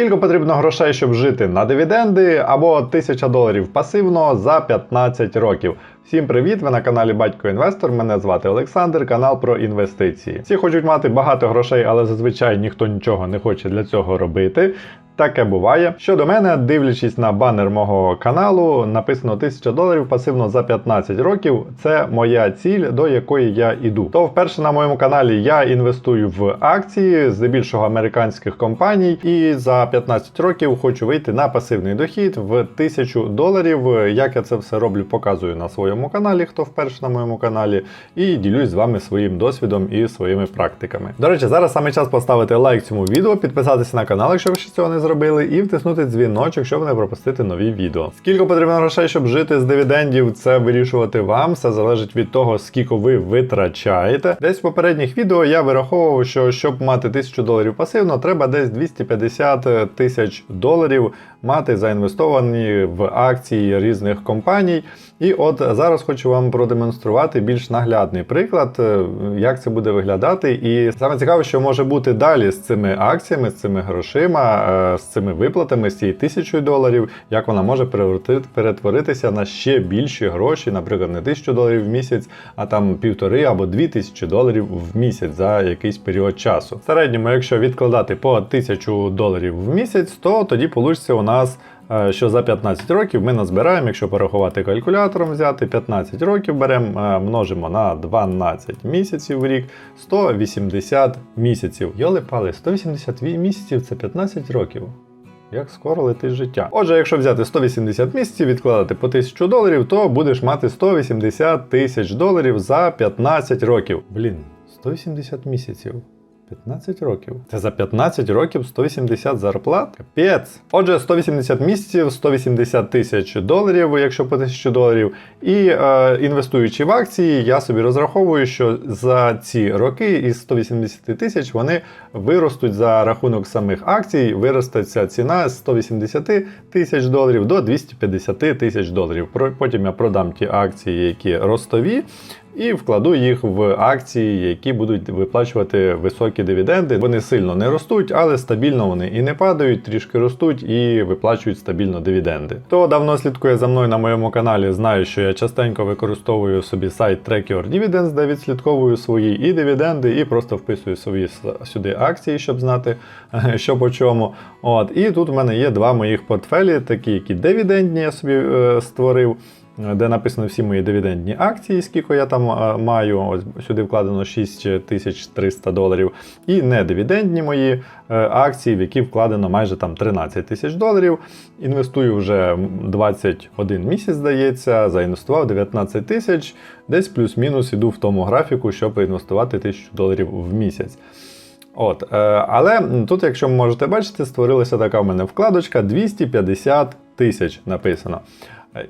Скільки потрібно грошей, щоб жити на дивіденди, або 1000 доларів пасивно за 15 років. Всім привіт! Ви на каналі Батько Інвестор. Мене звати Олександр, канал про інвестиції. Всі хочуть мати багато грошей, але зазвичай ніхто нічого не хоче для цього робити. Таке буває. Щодо мене, дивлячись на банер мого каналу, написано 1000 доларів пасивно за 15 років. Це моя ціль, до якої я іду. То вперше на моєму каналі я інвестую в акції, здебільшого американських компаній, і за 15 років хочу вийти на пасивний дохід в 1000 доларів. Як я це все роблю, показую на своєму каналі, хто вперше на моєму каналі, і ділюсь з вами своїм досвідом і своїми практиками. До речі, зараз саме час поставити лайк цьому відео, підписатися на канал, якщо ви ще цього не зробили, і втиснути дзвіночок, щоб не пропустити нові відео. Скільки потрібно грошей, щоб жити з дивідендів, це вирішувати вам. Все залежить від того, скільки ви витрачаєте. Десь в попередніх відео я вираховував, що щоб мати 1000 доларів пасивно, треба десь 250 тисяч доларів мати заінвестовані в акції різних компаній. І от зараз хочу вам продемонструвати більш наглядний приклад, е, як це буде виглядати. І саме цікаве, що може бути далі з цими акціями, з цими грошима, е, з цими виплатами, з цією тисячою доларів, як вона може перетворитися на ще більші гроші, наприклад, не тисячу доларів в місяць, а там півтори або дві тисячі доларів в місяць за якийсь період часу. В середньому, якщо відкладати по тисячу доларів в місяць, то тоді получиться у нас що за 15 років ми назбираємо, якщо порахувати калькулятором, взяти 15 років беремо, е, множимо на 12 місяців в рік, 180 місяців. Йоли пали, 180 місяців це 15 років. Як скоро летить життя. Отже, якщо взяти 180 місяців, відкладати по 1000 доларів, то будеш мати 180 тисяч доларів за 15 років. Блін, 180 місяців. 15 років. Це за 15 років 180 зарплат? Капець. Отже, 180 місяців, 180 тисяч доларів, якщо по 1000 доларів. І е, інвестуючи в акції, я собі розраховую, що за ці роки із 180 тисяч вони виростуть за рахунок самих акцій, виросте ця ціна з 180 тисяч доларів до 250 тисяч доларів. Потім я продам ті акції, які ростові. І вкладу їх в акції, які будуть виплачувати високі дивіденди. Вони сильно не ростуть, але стабільно вони і не падають, трішки ростуть і виплачують стабільно дивіденди. Хто давно слідкує за мною на моєму каналі, знає, що я частенько використовую собі сайт Tracker Dividends, де відслідковую свої і дивіденди, і просто вписую свої сюди акції, щоб знати, що по чому. От і тут у мене є два моїх портфелі, такі, які дивідендні я собі е, створив де написано всі мої дивідендні акції, скільки я там е, маю. Ось сюди вкладено 6300 доларів. І недивідендні мої е, акції, в які вкладено майже там 13 тисяч доларів. Інвестую вже 21 місяць, здається, заінвестував 19 тисяч, десь плюс-мінус іду в тому графіку, щоб інвестувати 1000 доларів в місяць. От, е, але тут, якщо ви можете бачити, створилася така в мене вкладочка 250 тисяч написано.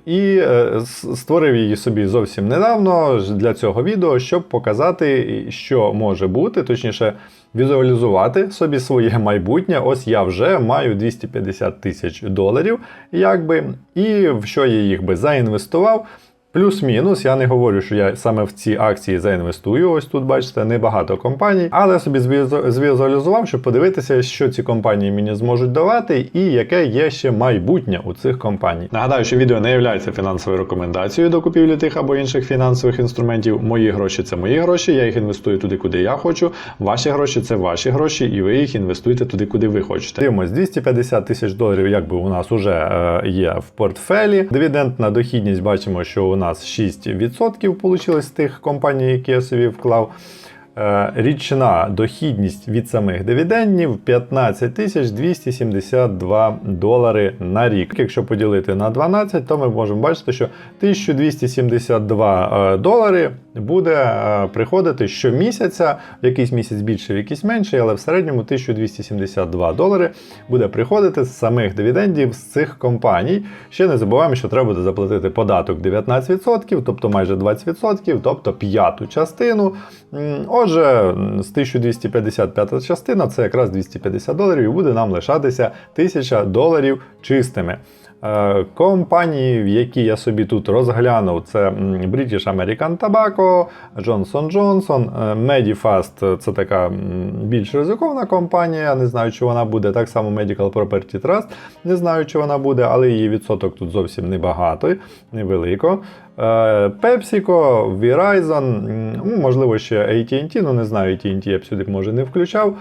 І е, створив її собі зовсім недавно для цього відео, щоб показати, що може бути, точніше, візуалізувати собі своє майбутнє. Ось я вже маю 250 тисяч доларів, якби, і в що я їх би заінвестував. Плюс-мінус, я не говорю, що я саме в ці акції заінвестую. Ось тут бачите, небагато компаній, але я собі звізу- звізуалізував, щоб подивитися, що ці компанії мені зможуть давати, і яке є ще майбутнє у цих компаній. Нагадаю, що відео не є фінансовою рекомендацією до купівлі тих або інших фінансових інструментів. Мої гроші це мої гроші. Я їх інвестую туди, куди я хочу. Ваші гроші це ваші гроші, і ви їх інвестуєте туди, куди ви хочете. Дивимось, 250 тисяч доларів, якби у нас уже е, є в портфелі. Дивідендна дохідність бачимо, що у нас 6% вийшло з тих компаній, які я собі вклав. Е, Річна дохідність від самих дивідендів 15 тисяч 272 долари на рік. Якщо поділити на 12, то ми можемо бачити, що 1272 е, долари буде е, приходити щомісяця, в якийсь місяць більше, в якийсь менший, але в середньому 1272 долари буде приходити з самих дивідендів з цих компаній. Ще не забуваємо, що треба буде заплатити податок 19%, тобто майже 20%, тобто п'яту частину. М, Отже, з 1255 частина це якраз 250 доларів, і буде нам лишатися 1000 доларів чистими. Е, Компанії, які я собі тут розглянув, це British American Tobacco, Johnson Johnson, е, Medifast це така більш ризикована компанія. Не знаю, чи вона буде. Так само Medical Property Trust. Не знаю, чи вона буде, але її відсоток тут зовсім небагато, невелико. Е, PepsiCo, Verizon, ну, можливо, ще AT&T, ну не знаю, AT&T я б сюди може не включав.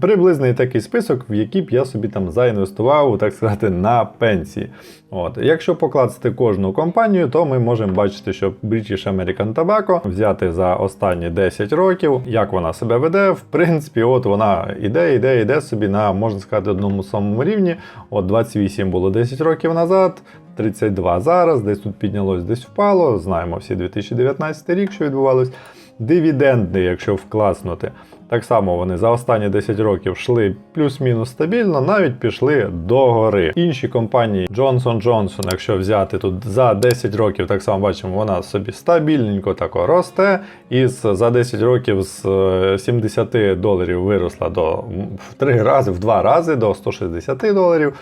Приблизний такий список, в який б я собі там заінвестував, так сказати, на пенсії. От. Якщо покласти кожну компанію, то ми можемо бачити, що British American Tobacco взяти за останні 10 років, як вона себе веде. В принципі, от вона іде, іде, іде собі на, можна сказати, одному самому рівні. От 28 було 10 років назад. 32 зараз, десь тут піднялось, десь впало. Знаємо всі 2019 рік, що відбувалось. Дивіденди, якщо вкласнути. Так само вони за останні 10 років йшли плюс-мінус стабільно, навіть пішли догори. Інші компанії Johnson Johnson, якщо взяти тут за 10 років, так само бачимо, вона собі стабільненько тако росте. І за 10 років з е, 70 доларів виросла до в 3 рази, в 2 рази до 160 доларів.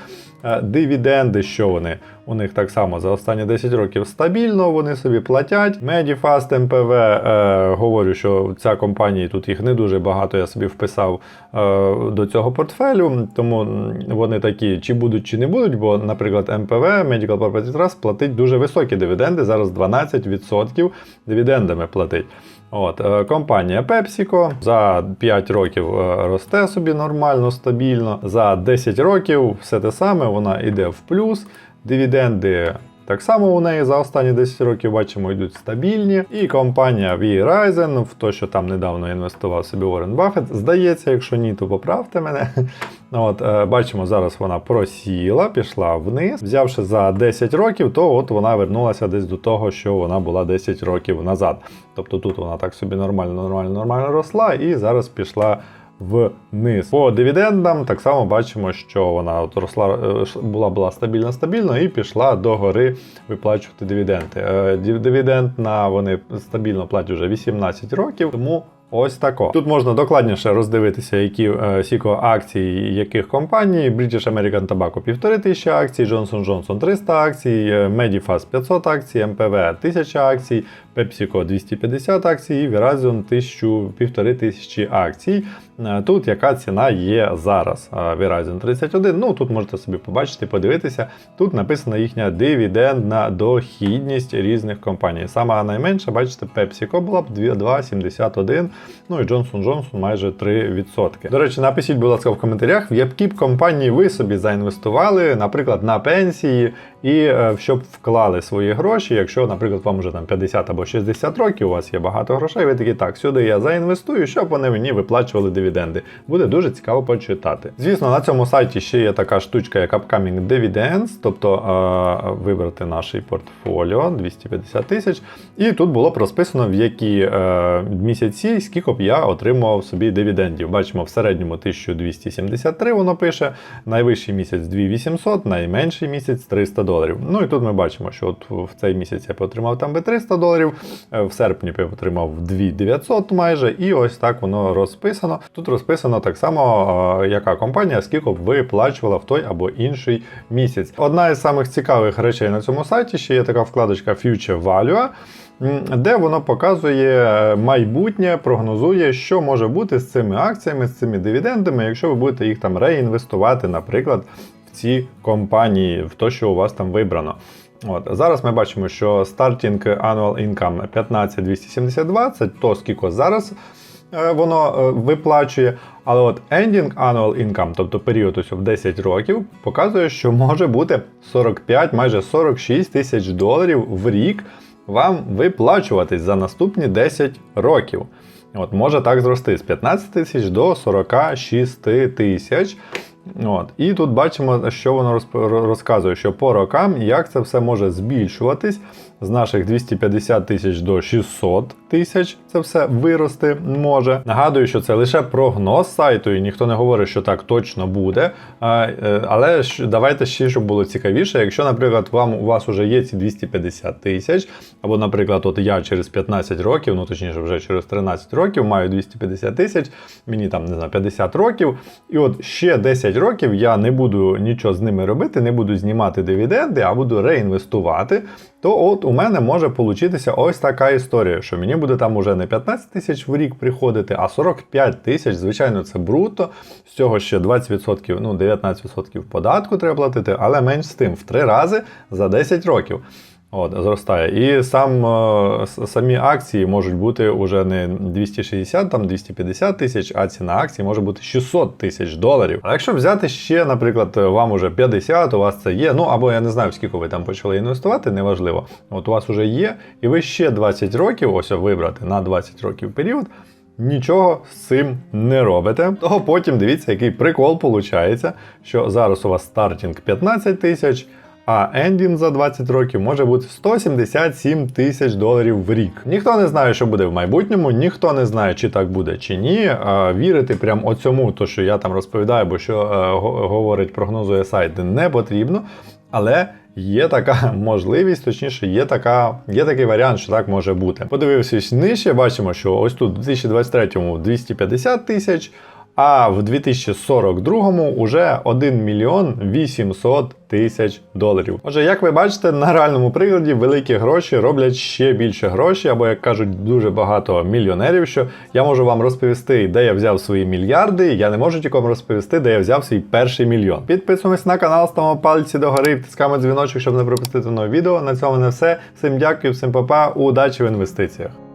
Е, Дивіденди, що вони? У них так само за останні 10 років стабільно, вони собі платять. Medifast МПВ, е, говорю, що ця компанія, тут їх не дуже багато, я собі вписав е, до цього портфелю, тому вони такі, чи будуть, чи не будуть, бо, наприклад, МПВ, Medical Property Trust платить дуже високі дивіденди, зараз 12% дивідендами платить. От, е, компанія PepsiCo за 5 років е, росте собі нормально, стабільно. За 10 років все те саме, вона йде в плюс. Дивіденди так само у неї за останні 10 років бачимо йдуть стабільні. І компанія Verizon, в то, що там недавно інвестував собі Уоррен Баффет, здається, якщо ні, то поправте мене. От, е, бачимо, зараз вона просіла, пішла вниз. Взявши за 10 років, то от вона вернулася десь до того, що вона була 10 років назад. Тобто тут вона так собі нормально, нормально, нормально росла і зараз пішла вниз. По дивідендам так само бачимо, що вона росла, е, була, була стабільно стабільно і пішла до гори виплачувати дивіденди. Е, Дивіденд на вони стабільно платять вже 18 років, тому. Ось тако. Тут можна докладніше роздивитися, які е, сіко акції яких компаній. British American Tobacco 1500 акцій, Johnson Johnson 300 акцій, Medifast 500 акцій, MPV 1000 акцій, PepsiCo 250 акцій і Verizon 1500 акцій. Е, Тут яка ціна є зараз? Е, Verizon 31. Ну тут можете собі побачити, подивитися. Тут написана їхня дивідендна дохідність різних компаній. Сама найменша, бачите, PepsiCo була б 2,71, ну і Johnson Johnson майже 3%. До речі, напишіть, будь ласка, в коментарях, в які б компанії ви собі заінвестували, наприклад, на пенсії, і е, щоб вклали свої гроші, якщо, наприклад, вам вже там 50 або 60 років, у вас є багато грошей, ви такі так, сюди я заінвестую, щоб вони мені виплачували дивіденди. Буде дуже цікаво почитати. Звісно, на цьому сайті ще є така штучка, як Upcoming Dividends, тобто е, вибрати наш портфоліо 250 тисяч. І тут було розписано, в які е, місяці, скільки б я отримував собі дивідендів. Бачимо, в середньому 1273 воно пише, найвищий місяць 2800, найменший місяць 300 доларів. Ну і тут ми бачимо, що от в цей місяць я отримав там би 300 доларів, е, в серпні я отримав 2900 майже, і ось так воно розписано. Тут розписано так само, е, яка компанія, скільки б виплачувала в той або інший місяць. Одна із самих цікавих речей на цьому сайті ще є така вкладочка Future Value. Де воно показує е, майбутнє, прогнозує, що може бути з цими акціями, з цими дивідендами, якщо ви будете їх там реінвестувати, наприклад, ці компанії, в те, що у вас там вибрано. От зараз ми бачимо, що starting annual income 15272, це то скільки зараз е, воно е, виплачує. Але от ending annual income, тобто період ось в 10 років, показує, що може бути 45, майже 46 тисяч доларів в рік вам виплачуватись за наступні 10 років. От, може так зрости з 15 тисяч до 46 тисяч. От. І тут бачимо, що воно розказує, що по рокам як це все може збільшуватись з наших 250 тисяч до 600 тисяч. Це все вирости може. Нагадую, що це лише прогноз сайту, і ніхто не говорить, що так точно буде. Е, Але давайте ще, щоб було цікавіше, якщо, наприклад, вам у вас вже є ці 250 тисяч, або, наприклад, от я через 15 років, ну точніше, вже через 13 років маю 250 тисяч, мені там не знаю, 50 років, і от ще 10 років я не буду нічого з ними робити, не буду знімати дивіденди, а буду реінвестувати, то от у мене може получитися ось така історія, що мені буде там уже не 15 тисяч в рік приходити, а 45 тисяч. Звичайно, це бруто. З цього ще 20%, ну 19% податку треба платити, але менш з тим в три рази за 10 років. От, зростає. І сам, е, самі акції можуть бути вже не 260, там 250 тисяч, а ціна акції може бути 600 тисяч доларів. А якщо взяти ще, наприклад, вам уже 50, у вас це є, ну або я не знаю, скільки ви там почали інвестувати, неважливо. От у вас вже є, і ви ще 20 років, ось вибрати на 20 років період. Нічого з цим не робите, то потім дивіться, який прикол виходить, що зараз у вас стартінг 15 тисяч, а ендінг за 20 років може бути 177 тисяч доларів в рік. Ніхто не знає, що буде в майбутньому, ніхто не знає, чи так буде чи ні. Вірити прям оцьому, то що я там розповідаю, бо що е, го- говорить, прогнозує сайт, не потрібно. Але є така можливість, точніше, є, така, є такий варіант, що так може бути. Подивившись нижче, бачимо, що ось тут в 2023 250 тисяч, а в 2042 уже 1 мільйон 800 тисяч доларів. Отже, як ви бачите, на реальному прикладі великі гроші роблять ще більше грошей, або як кажуть дуже багато мільйонерів, що я можу вам розповісти, де я взяв свої мільярди. Я не можу тільки вам розповісти, де я взяв свій перший мільйон. Підписуємось на канал, ставимо пальці догори, втискаємо дзвіночок, щоб не пропустити нове відео. На цьому не все. Всім дякую, всім па-па, удачі в інвестиціях.